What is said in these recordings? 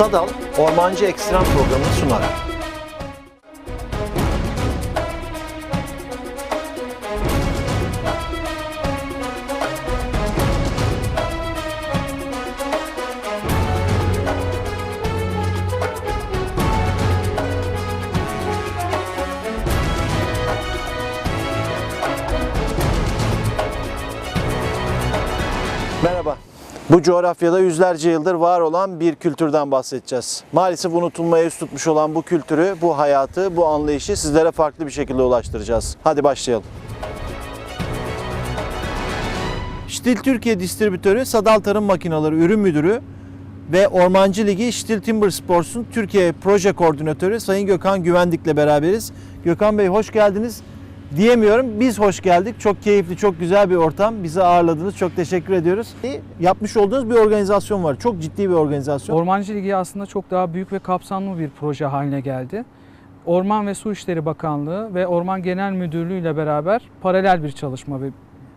Sadal, Ormancı Ekstrem programını sunar. Bu coğrafyada yüzlerce yıldır var olan bir kültürden bahsedeceğiz. Maalesef unutulmaya yüz tutmuş olan bu kültürü, bu hayatı, bu anlayışı sizlere farklı bir şekilde ulaştıracağız. Hadi başlayalım. Stil Türkiye Distribütörü Sadal Tarım Makineleri Ürün Müdürü ve Ormancı Ligi Stil Timber Sports'un Türkiye Proje Koordinatörü Sayın Gökhan Güvendik'le beraberiz. Gökhan Bey hoş geldiniz diyemiyorum. Biz hoş geldik. Çok keyifli, çok güzel bir ortam. Bizi ağırladınız. Çok teşekkür ediyoruz. Yapmış olduğunuz bir organizasyon var. Çok ciddi bir organizasyon. Ormancı Ligi aslında çok daha büyük ve kapsamlı bir proje haline geldi. Orman ve Su İşleri Bakanlığı ve Orman Genel Müdürlüğü ile beraber paralel bir çalışma ve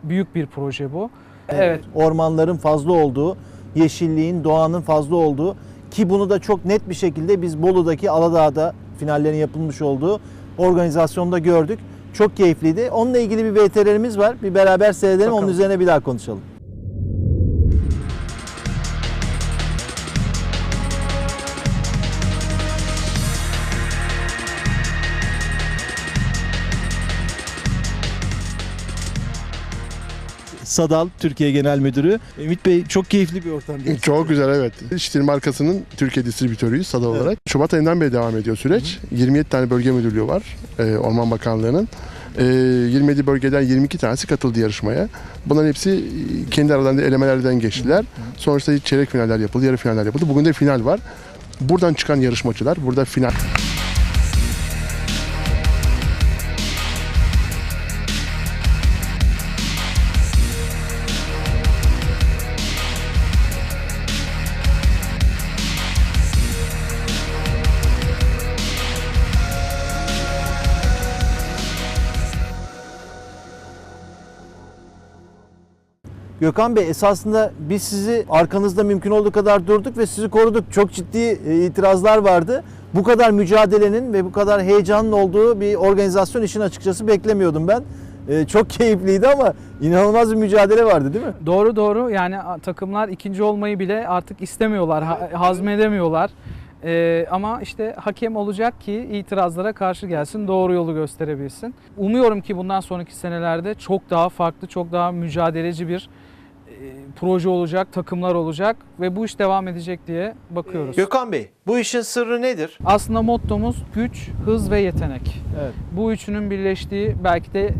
büyük bir proje bu. Evet. Ormanların fazla olduğu, yeşilliğin, doğanın fazla olduğu ki bunu da çok net bir şekilde biz Bolu'daki Aladağ'da finallerin yapılmış olduğu organizasyonda gördük. Çok keyifliydi. Onunla ilgili bir VTR'lerimiz var. Bir beraber seyredelim. Onun Bakalım. üzerine bir daha konuşalım. Sadal, Türkiye Genel Müdürü. Ümit Bey çok keyifli bir ortam. Çok güzel evet. Stil markasının Türkiye distribütörüyüz SADA olarak. Şubat ayından beri devam ediyor süreç. 27 tane bölge müdürlüğü var e, Orman Bakanlığı'nın. E, 27 bölgeden 22 tanesi katıldı yarışmaya. Bunların hepsi e, kendi aralarında elemelerden geçtiler. Sonrasında çeyrek finaller yapıldı, yarı finaller yapıldı. Bugün de final var. Buradan çıkan yarışmacılar, burada final Gökhan Bey esasında biz sizi arkanızda mümkün olduğu kadar durduk ve sizi koruduk. Çok ciddi e, itirazlar vardı. Bu kadar mücadelenin ve bu kadar heyecanın olduğu bir organizasyon işin açıkçası beklemiyordum ben. E, Çok keyifliydi ama inanılmaz bir mücadele vardı değil mi? Doğru doğru yani takımlar ikinci olmayı bile artık istemiyorlar, ha- hazmedemiyorlar. Ee, ama işte hakem olacak ki itirazlara karşı gelsin, doğru yolu gösterebilsin. Umuyorum ki bundan sonraki senelerde çok daha farklı, çok daha mücadeleci bir proje olacak, takımlar olacak ve bu iş devam edecek diye bakıyoruz. Gökhan Bey bu işin sırrı nedir? Aslında mottomuz güç, hız ve yetenek. Evet. Bu üçünün birleştiği belki de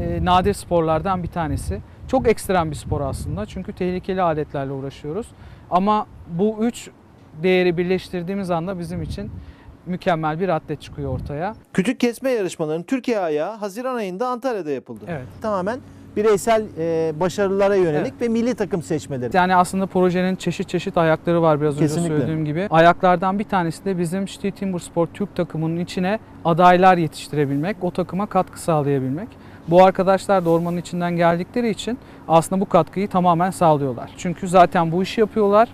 e, nadir sporlardan bir tanesi. Çok ekstrem bir spor aslında çünkü tehlikeli aletlerle uğraşıyoruz. Ama bu üç değeri birleştirdiğimiz anda bizim için mükemmel bir atlet çıkıyor ortaya. Kütük kesme yarışmalarının Türkiye ayağı Haziran ayında Antalya'da yapıldı. Evet. Tamamen bireysel e, başarılara yönelik Evet. ve milli takım seçmeleri. Yani aslında projenin çeşit çeşit ayakları var biraz önce Kesinlikle. söylediğim gibi. Ayaklardan bir tanesi de bizim Steel Timber Sport Türk takımının içine adaylar yetiştirebilmek, o takıma katkı sağlayabilmek. Bu arkadaşlar da ormanın içinden geldikleri için aslında bu katkıyı tamamen sağlıyorlar. Çünkü zaten bu işi yapıyorlar.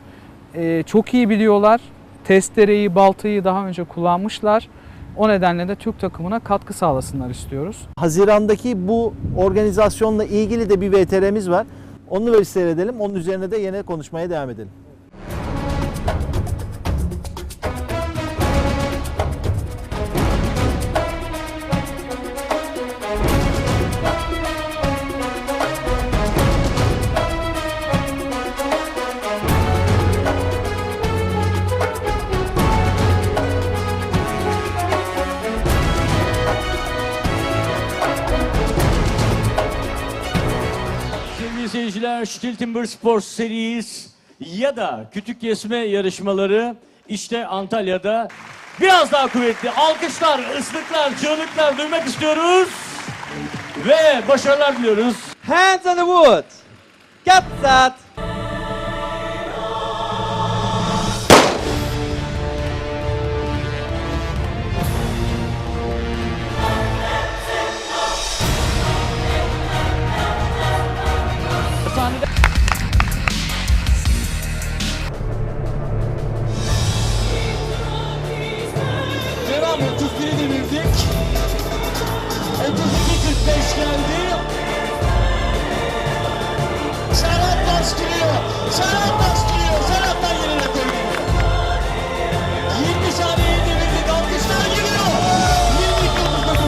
Ee, çok iyi biliyorlar. Testereyi, baltayı daha önce kullanmışlar. O nedenle de Türk takımına katkı sağlasınlar istiyoruz. Haziran'daki bu organizasyonla ilgili de bir VTR'miz var. Onu bir seyredelim. Onun üzerine de yine konuşmaya devam edelim. Steel Timber Sports Series ya da kütük kesme yarışmaları işte Antalya'da biraz daha kuvvetli alkışlar, ıslıklar, çığlıklar duymak istiyoruz ve başarılar diliyoruz. Hands on the wood. Get that. Geldi. Serhat Taş giriyor. Serhat Taş giriyor. Serhat'tan yeni rekor geliyor. 20 saniye devirdik. Alkışlar geliyor. 22-39,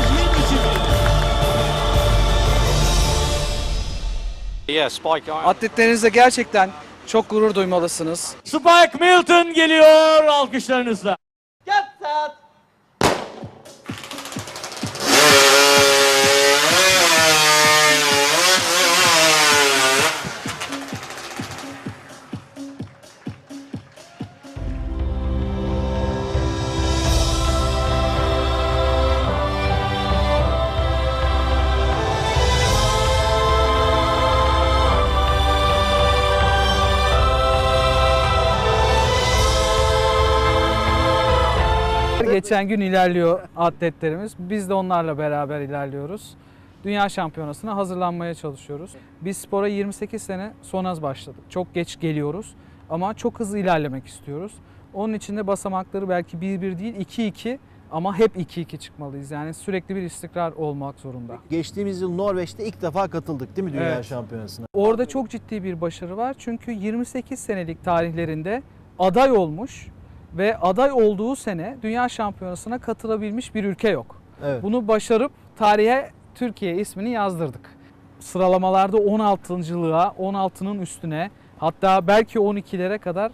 22. Yeah, Spike. I- Atletlerinizle gerçekten çok gurur duymalısınız. Spike Milton geliyor alkışlarınızla. Get set. Geçen gün ilerliyor atletlerimiz. Biz de onlarla beraber ilerliyoruz. Dünya şampiyonasına hazırlanmaya çalışıyoruz. Biz spora 28 sene sonra başladık. Çok geç geliyoruz ama çok hızlı ilerlemek istiyoruz. Onun için de basamakları belki 1-1 değil 2-2 ama hep 2-2 çıkmalıyız. Yani sürekli bir istikrar olmak zorunda. Geçtiğimiz yıl Norveç'te ilk defa katıldık değil mi Dünya Evet. Şampiyonası'na? Orada çok ciddi bir başarı var. Çünkü 28 senelik tarihlerinde aday olmuş ve aday olduğu sene Dünya Şampiyonası'na katılabilmiş bir ülke yok. Evet. Bunu başarıp tarihe Türkiye ismini yazdırdık. Sıralamalarda 16.lığa, 16'nın üstüne hatta belki 12'lere kadar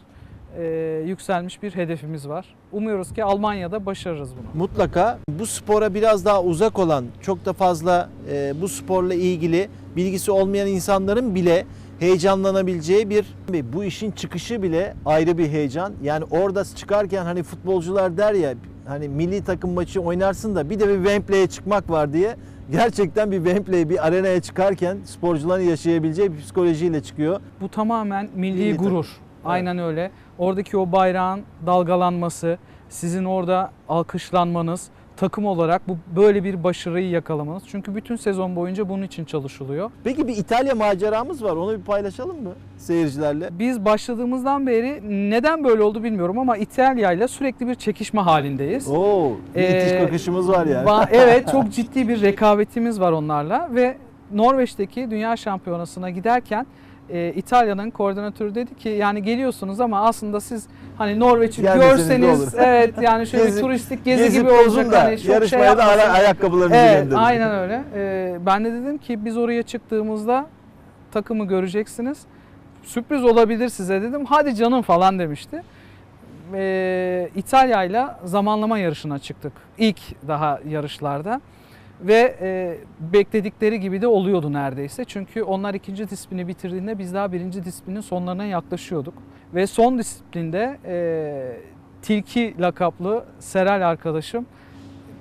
e, yükselmiş bir hedefimiz var. Umuyoruz ki Almanya'da başarırız bunu. Mutlaka bu spora biraz daha uzak olan, çok da fazla e, bu sporla ilgili bilgisi olmayan insanların bile heyecanlanabileceği bir bu işin çıkışı bile ayrı bir heyecan. Yani orada çıkarken hani futbolcular der ya hani milli takım maçı oynarsın da bir de bir Wembley'e çıkmak var diye. Gerçekten bir Wembley, bir arenaya çıkarken sporcuların yaşayabileceği bir psikolojiyle çıkıyor. Bu tamamen milli, Milli takım. gurur. Aynen öyle. Oradaki o bayrağın dalgalanması, sizin orada alkışlanmanız, takım olarak bu böyle bir başarıyı yakalamanız. Çünkü bütün sezon boyunca bunun için çalışılıyor. Peki bir İtalya maceramız var. Onu bir paylaşalım mı seyircilerle? Biz başladığımızdan beri neden böyle oldu bilmiyorum ama İtalya ile sürekli bir çekişme halindeyiz. Oo, bir itiş Ee, kakışımız var yani. Evet çok ciddi bir rekabetimiz var onlarla ve Norveç'teki Dünya Şampiyonası'na giderken e, İtalya'nın koordinatörü dedi ki yani geliyorsunuz ama aslında siz hani Norveç'i görseniz evet yani şöyle Gezip- bir turistik gezi Gezip gibi olacak da hani çok şey yarışmaya da ara, ayakkabılarınızı Evet gönderin. aynen öyle. Ee, ben de dedim ki biz oraya çıktığımızda takımı göreceksiniz. Sürpriz olabilir size dedim. Hadi canım falan demişti. Ee, İtalya ile zamanlama yarışına çıktık. İlk daha yarışlarda. Ve e, bekledikleri gibi de oluyordu neredeyse. Çünkü onlar ikinci disiplini bitirdiğinde biz daha birinci disiplinin sonlarına yaklaşıyorduk. Ve son disiplinde e, Tilki lakaplı Seral arkadaşım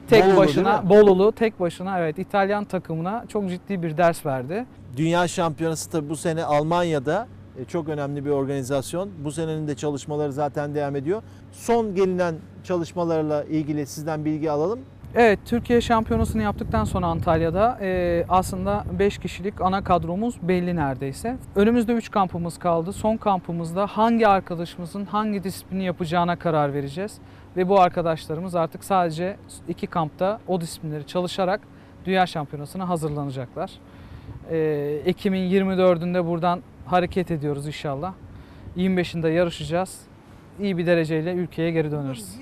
tek Bolulu başına? Bolulu tek başına evet İtalyan takımına çok ciddi bir ders verdi. Dünya Şampiyonası tabii bu sene Almanya'da e, çok önemli bir organizasyon. Bu senenin de çalışmaları zaten devam ediyor. Son gelinen çalışmalarla ilgili sizden bilgi alalım. Evet Türkiye şampiyonasını yaptıktan sonra Antalya'da e, aslında 5 kişilik ana kadromuz belli neredeyse. Önümüzde 3 kampımız kaldı. Son kampımızda hangi arkadaşımızın hangi disiplini yapacağına karar vereceğiz. Ve bu arkadaşlarımız artık sadece iki kampta o disiplinleri çalışarak Dünya Şampiyonası'na hazırlanacaklar. E, Ekim'in 24'ünde buradan hareket ediyoruz inşallah. 25'inde yarışacağız. İyi bir dereceyle ülkeye geri döneriz.